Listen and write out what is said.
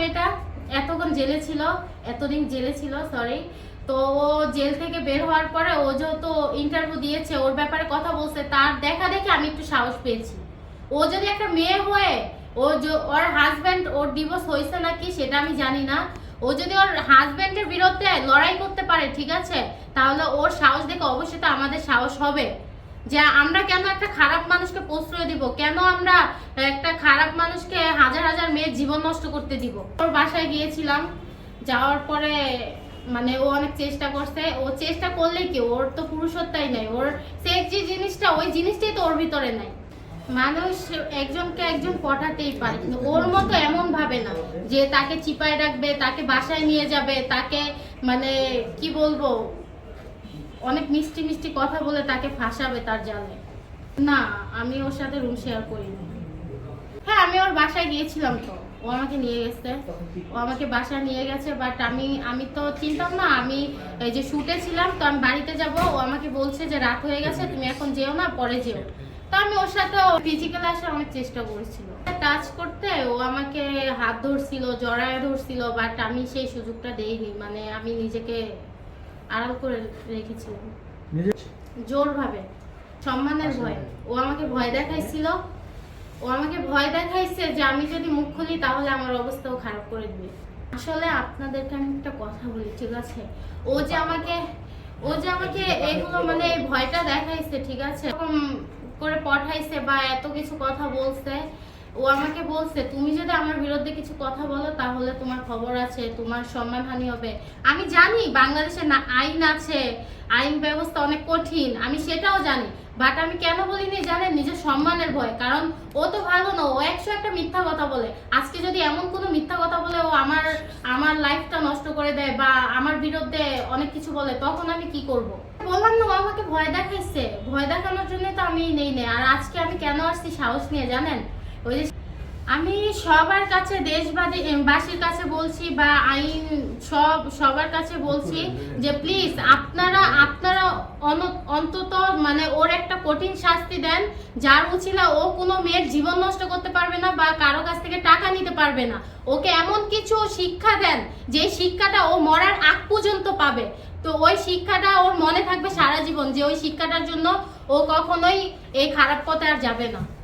মেয়েটা এতক্ষণ জেলে ছিল, এতদিন জেলে ছিল সরি তো ও জেল থেকে বের হওয়ার পরে ও যেহেতু ইন্টারভিউ দিয়েছে, ওর ব্যাপারে কথা বলছে, তার দেখা দেখে আমি একটু সাহস পেয়েছি। ও যদি একটা মেয়ে হয়ে ও ওর হাজব্যান্ড ওর ডিভোর্স হয়েছে নাকি সেটা আমি জানি না। ও যদি ওর হাজব্যান্ডের বিরুদ্ধে লড়াই করতে পারে, ঠিক আছে? তাহলে ওর সাহস দেখে অবশ্যই তো আমাদের সাহস হবে। যে আমরা কেন একটা খারাপ মানুষকে প্রশ্রয় দিব? কেন আমরা একটা খারাপ মানুষকে হাজার হাজার মেয়ের জীবন নষ্ট করতে দিব? ওর বাসায় গিয়েছিলাম, যাওয়ার পরে মানে ও অনেক চেষ্টা করছে। ও চেষ্টা করলে কি? ওর তো পুরুষত্বই নাই। ওর সেক্স যে জিনিসটা, ওই জিনিসটাই তো ওর ভিতরে নাই। মানুষ একজনকে একজন পটাতেই পারে, কিন্তু ওর মতো এমন ভাবে না যে তাকে চিপায় রাখবে, তাকে বাসায় নিয়ে যাবে, তাকে মানে কি বলব? অনেক মিষ্টি মিষ্টি কথা বলে তাকে ফাঁসাবে তার জালে। না, আমি ওর সাথে রুম শেয়ার করিনি। হ্যাঁ আমি ওর বাসায় গিয়েছিলাম তো। ও আমাকে নিয়ে গেছে। ও আমাকে বাসায় নিয়ে গেছে বাট আমি আমি তো চিনতাম না। আমি এই যে শুটে ছিলাম, তো আমি বাড়িতে যাব। ও আমাকে বলছে যে রাত হয়ে গেছে, তুমি এখন যেও না, পরে যেও। তো আমি ওর সাথে ফিজিক্যাল আসার অনেক চেষ্টা করেছিল। টাচ করতে ও আমাকে হাত ধরছিল, জড়ায় ধরছিল বাট আমি সেই সুযোগটা দেইনি। মানে আমি নিজেকে আড়াল করে রেখেছিলাম নিজে? জোর ভাবে সম্মানের ভয়। ও আমাকে ভয় দেখাইছিল। ও আমাকে ভয় দেখাইছে যে আমি যদি মুখ খুলি তাহলে আমার অবস্থাও খারাপ করে দিবে। আসলে আপনাদেরকে আমি একটা কথা বলি ঠিক আছে? ও যে আমাকে ও যে আমাকে এগুলো মানে এই ভয়টা দেখাইছে ঠিক আছে? এরকম করে পাঠাইছে বা এত কিছু কথা বলছে ও আমাকে বলছে, তুমি যদি আমার বিরুদ্ধে কিছু কথা বলো, তাহলে তোমার খবর আছে, তোমার সম্মানহানি হবে। আমি জানি বাংলাদেশে না, আইন আছে, আইন ব্যবস্থা অনেক কঠিন, আমি সেটাও জানি। বাট আমি কেন বলিনি, জানেন, নিজের সম্মানের ভয়। কারণ ও তো ভালো না, ও একশো একটা মিথ্যা কথা বলে। আজকে যদি এমন কোনো মিথ্যা কথা বলে, ও আমার আমার লাইফটা নষ্ট করে দেয় বা আমার বিরুদ্ধে অনেক কিছু বলে, তখন আমি কি করব? বললাম না, ও আমাকে ভয় দেখাইছে। ভয় দেখানোর জন্য তো আমি নেই নেই আর আজকে আমি কেন আসছি সাহস নিয়ে, জানেন? ওই আমি সবার কাছে দেশবাদী বাসীর কাছে বলছি বা আইন সব, সবার কাছে বলছি যে প্লিজ আপনারা আপনারা অন- অন্তত মানে ওর একটা কঠিন শাস্তি দেন। যার উচিলা ও কোনো মেয়ের জীবন নষ্ট করতে পারবে না বা কারও কাছ থেকে টাকা নিতে পারবে না। ওকে এমন কিছু শিক্ষা দেন যে শিক্ষাটা ও মরার আগ পর্যন্ত পাবে। তো ওই শিক্ষাটা ওর মনে থাকবে সারা জীবন, যে ওই শিক্ষাটার জন্য ও কখনোই এই খারাপ পথে আর যাবে না।